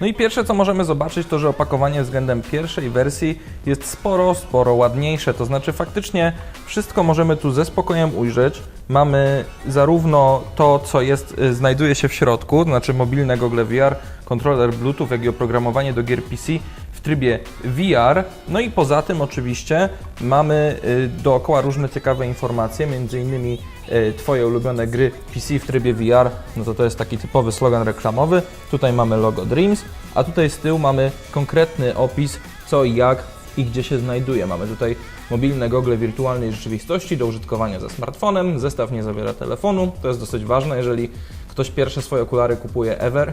No i pierwsze co możemy zobaczyć to, że opakowanie względem pierwszej wersji jest sporo, sporo ładniejsze. To znaczy faktycznie wszystko możemy tu ze spokojem ujrzeć. Mamy zarówno to, co jest, y, znajduje się w środku, to znaczy mobilne gogle VR, kontroler Bluetooth, jak i oprogramowanie do gier PC w trybie VR. No i poza tym oczywiście mamy y, dookoła różne ciekawe informacje, między innymi y, Twoje ulubione gry PC w trybie VR, no to to jest taki typowy slogan reklamowy. Tutaj mamy logo Dreams, a tutaj z tyłu mamy konkretny opis co i jak i gdzie się znajduje. Mamy tutaj mobilne gogle wirtualnej rzeczywistości do użytkowania ze smartfonem. Zestaw nie zawiera telefonu, to jest dosyć ważne, jeżeli ktoś pierwsze swoje okulary kupuje ever.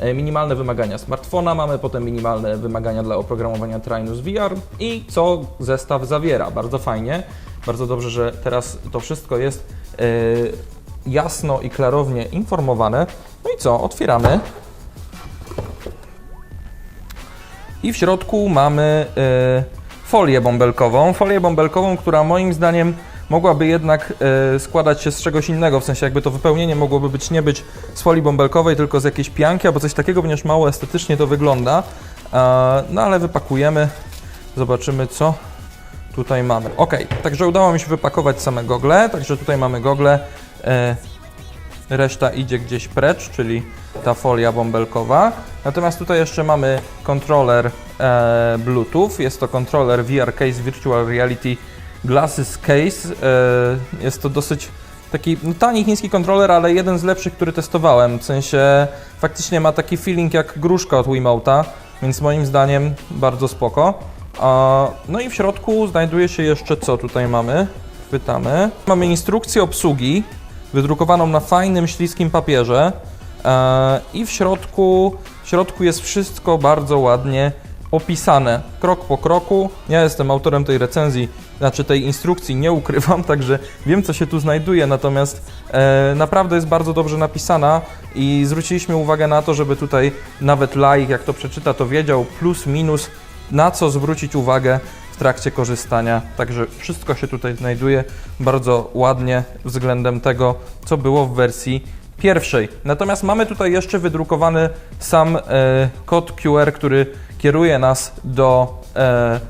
E, Minimalne wymagania smartfona, mamy potem minimalne wymagania dla oprogramowania Trainus VR i co zestaw zawiera. Bardzo fajnie, bardzo dobrze, że teraz to wszystko jest e, jasno i klarownie informowane. No i co, otwieramy. I w środku mamy e, folię bąbelkową. Folię bąbelkową, która moim zdaniem mogłaby jednak e, składać się z czegoś innego, w sensie jakby to wypełnienie mogłoby być nie być z folii bąbelkowej, tylko z jakiejś pianki albo coś takiego, ponieważ mało estetycznie to wygląda. E, no ale wypakujemy, zobaczymy co tutaj mamy. Ok, także udało mi się wypakować same gogle, także tutaj mamy gogle. E, reszta idzie gdzieś precz, czyli ta folia bąbelkowa. Natomiast tutaj jeszcze mamy kontroler e, Bluetooth. Jest to kontroler VR Case Virtual Reality Glasses Case. E, jest to dosyć taki no, tani chiński kontroler, ale jeden z lepszych, który testowałem. W sensie faktycznie ma taki feeling jak gruszka od Wiimote'a, więc moim zdaniem bardzo spoko. No i w środku znajduje się jeszcze co tutaj mamy? Chwytamy. Mamy instrukcję obsługi wydrukowaną na fajnym, śliskim papierze. E, I w środku, w środku jest wszystko bardzo ładnie opisane, krok po kroku. Ja jestem autorem tej recenzji, znaczy tej instrukcji, nie ukrywam, także wiem, co się tu znajduje, natomiast e, naprawdę jest bardzo dobrze napisana i zwróciliśmy uwagę na to, żeby tutaj nawet laik, jak to przeczyta, to wiedział plus, minus, na co zwrócić uwagę w trakcie korzystania. Także wszystko się tutaj znajduje bardzo ładnie względem tego, co było w wersji pierwszej. Natomiast mamy tutaj jeszcze wydrukowany sam e, kod QR, który kieruje nas do e,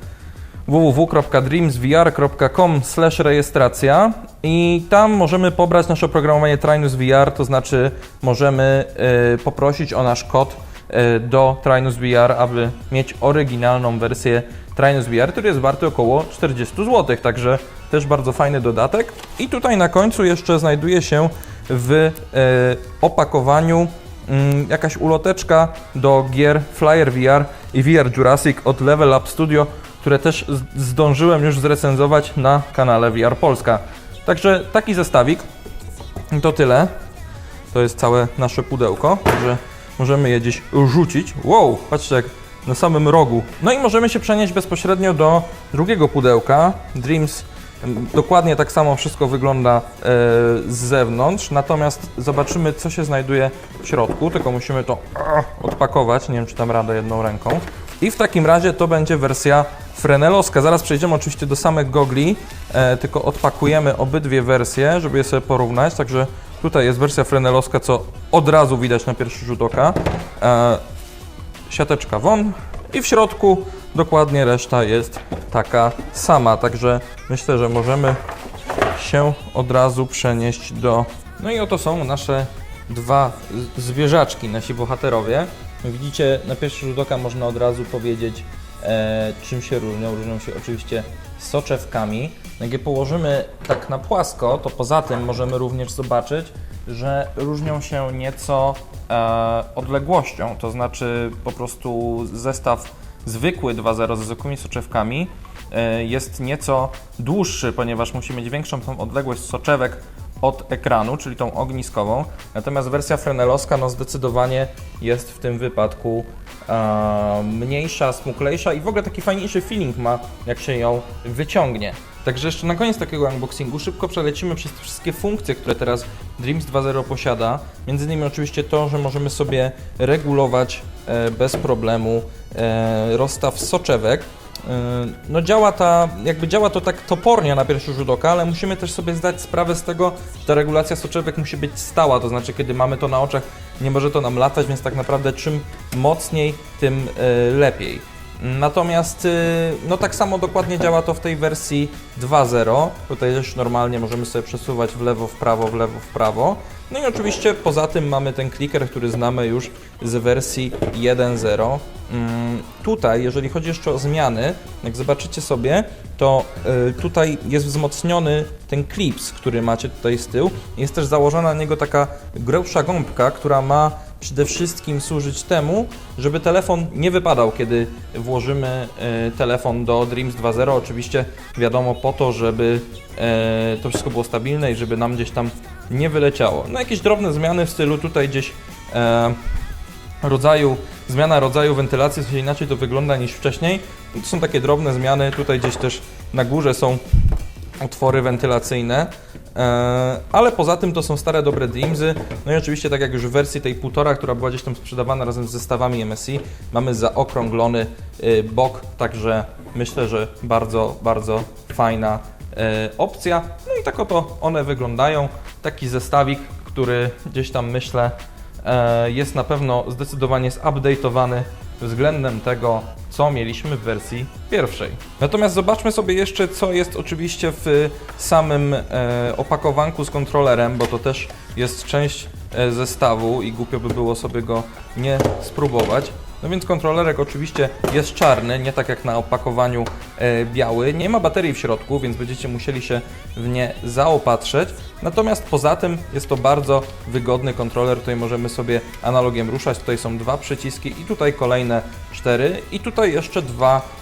www.dreamsvr.com rejestracja i tam możemy pobrać nasze oprogramowanie Trainus VR, to znaczy możemy e, poprosić o nasz kod e, do Trainus VR, aby mieć oryginalną wersję Trainus VR, który jest warty około 40 zł, także też bardzo fajny dodatek. I tutaj na końcu jeszcze znajduje się w e, opakowaniu mm, jakaś uloteczka do gier Flyer VR i VR Jurassic od Level Up Studio, które też zdążyłem już zrecenzować na kanale VR Polska. Także taki zestawik. To tyle. To jest całe nasze pudełko, że możemy je gdzieś rzucić. Wow, patrzcie jak na samym rogu. No i możemy się przenieść bezpośrednio do drugiego pudełka. Dreams dokładnie tak samo wszystko wygląda e, z zewnątrz, natomiast zobaczymy co się znajduje w środku, tylko musimy to odpakować, nie wiem czy tam radę jedną ręką. I w takim razie to będzie wersja Frenelowska. Zaraz przejdziemy oczywiście do samych gogli, e, tylko odpakujemy obydwie wersje, żeby je sobie porównać. Także tutaj jest wersja Frenelowska, co od razu widać na pierwszy rzut oka. E, siateczka won i w środku dokładnie reszta jest taka sama. Także myślę, że możemy się od razu przenieść do. No i oto są nasze dwa zwierzaczki, nasi bohaterowie. Widzicie, na pierwszy rzut oka można od razu powiedzieć, e, czym się różnią. Różnią się oczywiście soczewkami. Jak je położymy tak na płasko, to poza tym możemy również zobaczyć, że różnią się nieco e, odległością. To znaczy po prostu zestaw zwykły 2.0 ze zwykłymi soczewkami e, jest nieco dłuższy, ponieważ musi mieć większą tą odległość soczewek od ekranu, czyli tą ogniskową. Natomiast wersja frenelowska no zdecydowanie jest w tym wypadku e, mniejsza, smuklejsza i w ogóle taki fajniejszy feeling ma, jak się ją wyciągnie. Także jeszcze na koniec takiego unboxingu szybko przelecimy przez te wszystkie funkcje, które teraz Dreams 2.0 posiada. Między innymi oczywiście to, że możemy sobie regulować e, bez problemu e, rozstaw soczewek. No działa ta, jakby działa to tak topornie na pierwszy rzut oka, ale musimy też sobie zdać sprawę z tego, że ta regulacja soczewek musi być stała, to znaczy kiedy mamy to na oczach, nie może to nam latać, więc tak naprawdę czym mocniej, tym y, lepiej. Natomiast y, no tak samo dokładnie działa to w tej wersji 2.0. Tutaj też normalnie możemy sobie przesuwać w lewo, w prawo, w lewo, w prawo. No i oczywiście poza tym mamy ten clicker, który znamy już z wersji 1.0. Mm, Tutaj, jeżeli chodzi jeszcze o zmiany, jak zobaczycie sobie, to y, tutaj jest wzmocniony ten clips, który macie tutaj z tyłu. Jest też założona na niego taka grubsza gąbka, która ma przede wszystkim służyć temu, żeby telefon nie wypadał, kiedy włożymy y, telefon do Dreams 2.0. Oczywiście wiadomo po to, żeby e, to wszystko było stabilne i żeby nam gdzieś tam nie wyleciało. No jakieś drobne zmiany w stylu tutaj gdzieś e, rodzaju, zmiana rodzaju wentylacji, sensie inaczej to wygląda niż wcześniej. To są takie drobne zmiany, tutaj gdzieś też na górze są otwory wentylacyjne, e, ale poza tym to są stare dobre Dreamsy, no i oczywiście tak jak już w wersji tej półtora, która była gdzieś tam sprzedawana razem z zestawami MSI, mamy zaokrąglony y, bok, także myślę, że bardzo, bardzo fajna e, opcja. No i tak oto one wyglądają, taki zestawik, który gdzieś tam myślę e, jest na pewno zdecydowanie zupdate'owany względem tego, co mieliśmy w wersji pierwszej. Natomiast zobaczmy sobie jeszcze, co jest oczywiście w samym e, opakowanku z kontrolerem, bo to też jest część e, zestawu i głupio by było sobie go nie spróbować. No więc kontrolerek oczywiście jest czarny, nie tak jak na opakowaniu e, biały. Nie ma baterii w środku, więc będziecie musieli się w nie zaopatrzeć. Natomiast poza tym jest to bardzo wygodny kontroler. Tutaj możemy sobie analogiem ruszać. Tutaj są dwa przyciski i tutaj kolejne cztery. I tutaj jeszcze dwa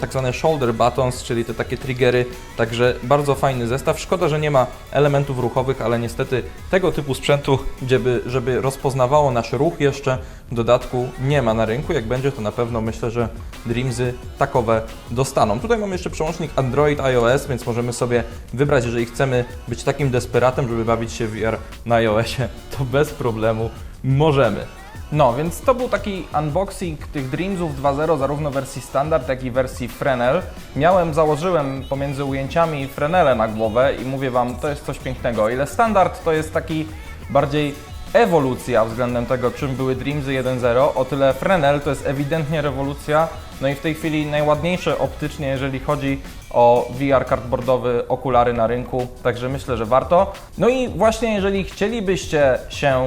tak zwane shoulder buttons, czyli te takie triggery, także bardzo fajny zestaw. Szkoda, że nie ma elementów ruchowych, ale niestety tego typu sprzętu, żeby, żeby rozpoznawało nasz ruch jeszcze w dodatku nie ma na rynku. Jak będzie, to na pewno myślę, że Dreamsy takowe dostaną. Tutaj mamy jeszcze przełącznik Android, iOS, więc możemy sobie wybrać, jeżeli chcemy być takim desperatem, żeby bawić się VR na iOSie, to bez problemu możemy. No, więc to był taki unboxing tych Dreamsów 2.0, zarówno wersji standard, jak i wersji Fresnel. Miałem, założyłem pomiędzy ujęciami Fresnele na głowę i mówię Wam, to jest coś pięknego. O ile standard to jest taki bardziej ewolucja względem tego, czym były Dreamsy 1.0, o tyle Fresnel to jest ewidentnie rewolucja, no i w tej chwili najładniejsze optycznie, jeżeli chodzi o VR cardboardowy, okulary na rynku, także myślę, że warto. No i właśnie jeżeli chcielibyście się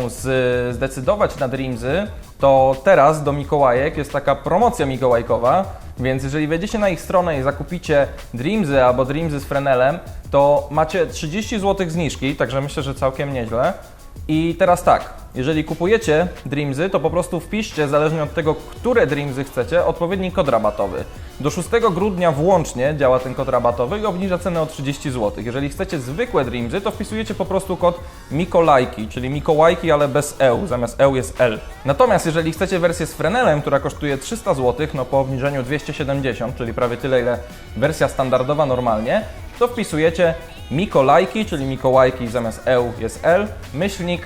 zdecydować na Dreamsy, to teraz do Mikołajek jest taka promocja mikołajkowa, więc jeżeli wejdziecie na ich stronę i zakupicie Dreamsy albo Dreamsy z Frenelem, to macie 30 zł zniżki, także myślę, że całkiem nieźle. I teraz tak, jeżeli kupujecie Dreamsy, to po prostu wpiszcie, zależnie od tego, które Dreamsy chcecie, odpowiedni kod rabatowy. Do 6 grudnia włącznie działa ten kod rabatowy i obniża cenę o 30 zł. Jeżeli chcecie zwykłe Dreamsy, to wpisujecie po prostu kod Mikolajki, czyli Mikołajki, ale bez EU, zamiast EU jest L. Natomiast jeżeli chcecie wersję z Frenelem, która kosztuje 300 zł, no po obniżeniu 270, czyli prawie tyle, ile wersja standardowa normalnie, to wpisujecie Mikolajki, czyli Mikołajki zamiast EU jest L, myślnik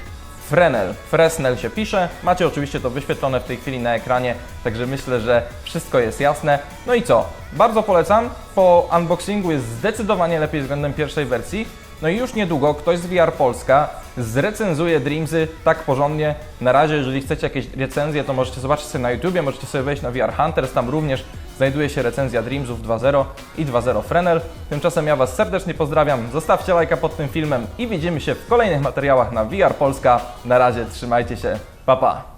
Frenel. Fresnel się pisze. Macie oczywiście to wyświetlone w tej chwili na ekranie, także myślę, że wszystko jest jasne. No i co? Bardzo polecam. Po unboxingu jest zdecydowanie lepiej względem pierwszej wersji. No i już niedługo ktoś z VR Polska zrecenzuje Dreamsy tak porządnie. Na razie, jeżeli chcecie jakieś recenzje, to możecie zobaczyć sobie na YouTubie, możecie sobie wejść na VR Hunters, tam również znajduje się recenzja Dreamsów 2.0 i 2.0 Frenel. Tymczasem ja Was serdecznie pozdrawiam, zostawcie lajka pod tym filmem i widzimy się w kolejnych materiałach na VR Polska. Na razie, trzymajcie się, pa pa!